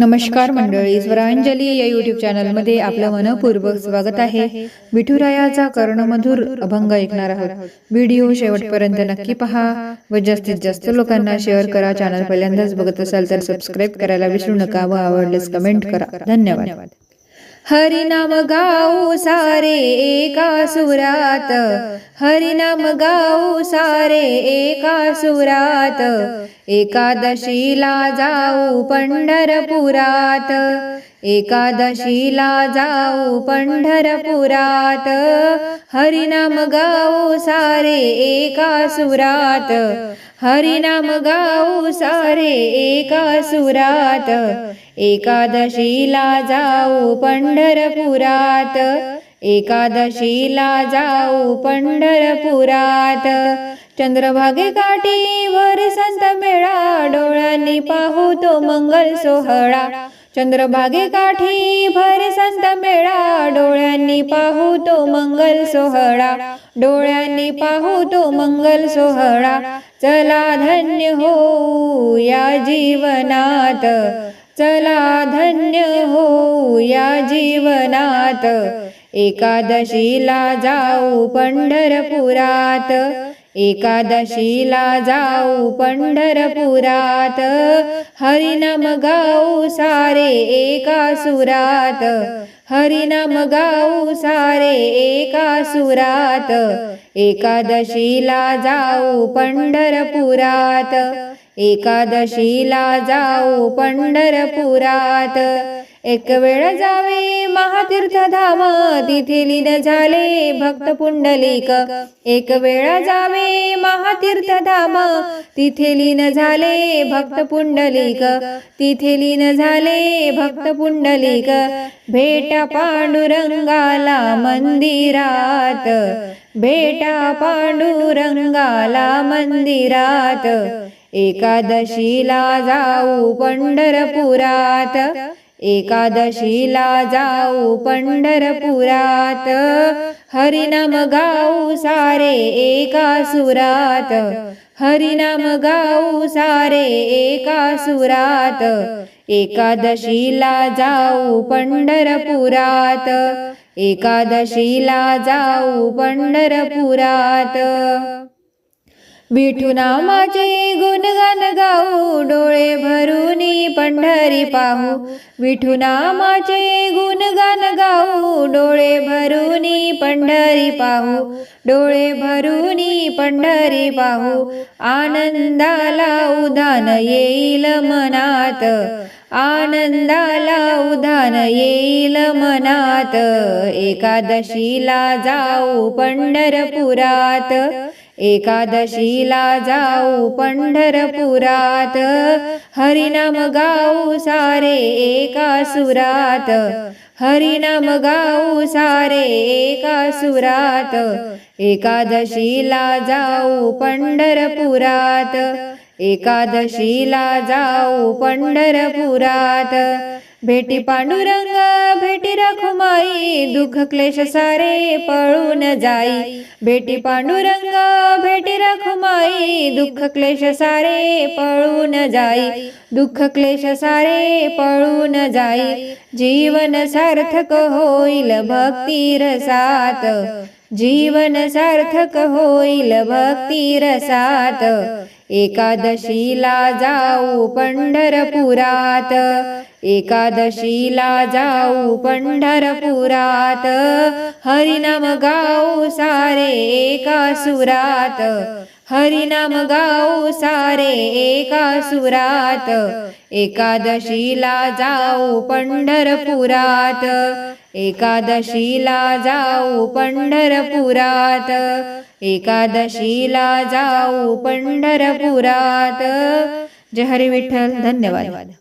नमस्कार मंडळी स्वरांजली या युट्यूब चॅनलमध्ये आपलं मनपूर्वक स्वागत आहे. विठुरायाचा कर्णमधुर अभंग ऐकणार आहोत. व्हिडिओ शेवटपर्यंत नक्की पहा व जास्तीत जास्त लोकांना शेअर करा. चॅनल पहिल्यांदाच बघत असाल तर सबस्क्राईब करायला विसरू नका व आवडल्यास कमेंट करा. धन्यवाद. हरिनाम गाऊ सारे एका सुरात. हरिनाम गाऊ सारे एका सुरात. एकादशीला जाऊ पंढरपुरात. एकादशीला जाऊ पंढरपुरात. हरिनाम गाऊ सारे एका सुरात. हरिनाम गाऊ सारे एका सुरात. एकादशीला जाऊ पंढरपुरात एकादशीला जाऊ पंढरपुरात. चंद्रभागे काठीवर संत मेळा डोळ्यांनी पाहू तो मंगल सोहळा. चंद्रभागे काठी भर संत मेळा डोळ्यांनी पाहू तो मंगल सोहळा. डोळ्यांनी पाहू तो मंगल सोहळा. चला धन्य हो या जीवनात. चला धन्य हो या जीवनात. एकादशीला जाऊ पंढरपुरात. एकादशीला जाऊ पंढरपुरात. हरिनाम गाऊ सारे एका सुरात. हरिनाम गाऊ सारे एका सुरात. एकादशीला जाऊ पंढरपुरात. एकादशीला जाऊ पंढरपुरात. एक वेळ जावे महातीर्थ धाम तिथे लीन झाले भक्त पुंडलिक. एक वेळ जावे महातीर्थ धाम तिथे लीन झाले भक्त पुंडलिक. तिथे लीन झाले भक्त पुंडलिक. भेटा पांडुरंगाला मंदिरात. भेटा पांडुरंगाला मंदिरात. एकादशीला जाऊ पंढरपुरात. एकादशीला जाऊ पंढरपुरात. हरिनाम गाऊ सारे एका सुरात. हरिनाम गाऊ सारे एका सुरात. एकादशीला जाऊ पंढरपुरात. एकादशीला जाऊ पंढरपुरात. विठू नामाचे गुणगान गाऊ डोळे भरून पंढरी पाहू. विठू नामाचे गुणगान गाऊ डोळे भरून पंढरी पाहू. डोळे भरून पंढरी पाहू. आनंदाला उदान येईल मनात. आनंदाला उधान येईल मनात. एकादशीला जाऊ पंढरपुरात. एकादशीला जाऊ पंढरपुरात. हरिनाम गाऊ सारे एका सुरात. हरिनाम गाऊ सारे एका सुरात. एकादशीला जाऊ पंढरपुरात. एकादशीला जाऊ पंढरपुरात. भेटी पांडुरंग भेटी रखुमाई दुःख क्लेश सारे पळून जाई. भेटी पांडुरंग भेटी रखुमाई दुःख क्लेश सारे पळून जाई. दुःख क्लेश सारे पळून जाई. जीवन सार्थक होईल भक्ती रसात जीवन सार्थक होईल भक्ती रसात एकादशीला जाऊ पंढरपुरात. एकादशीला जाऊ पंढरपुरात. हरिनाम गाऊ सारे एका सुरात. हरिनाम गाऊ सारे एका सुरात. एकादशीला जाऊ पंढरपुरात. एकादशीला जाऊ पंढरपुरात. एकादशीला जाऊ पंढरपुरात. जय हरी विठ्ठल. धन्यवाद.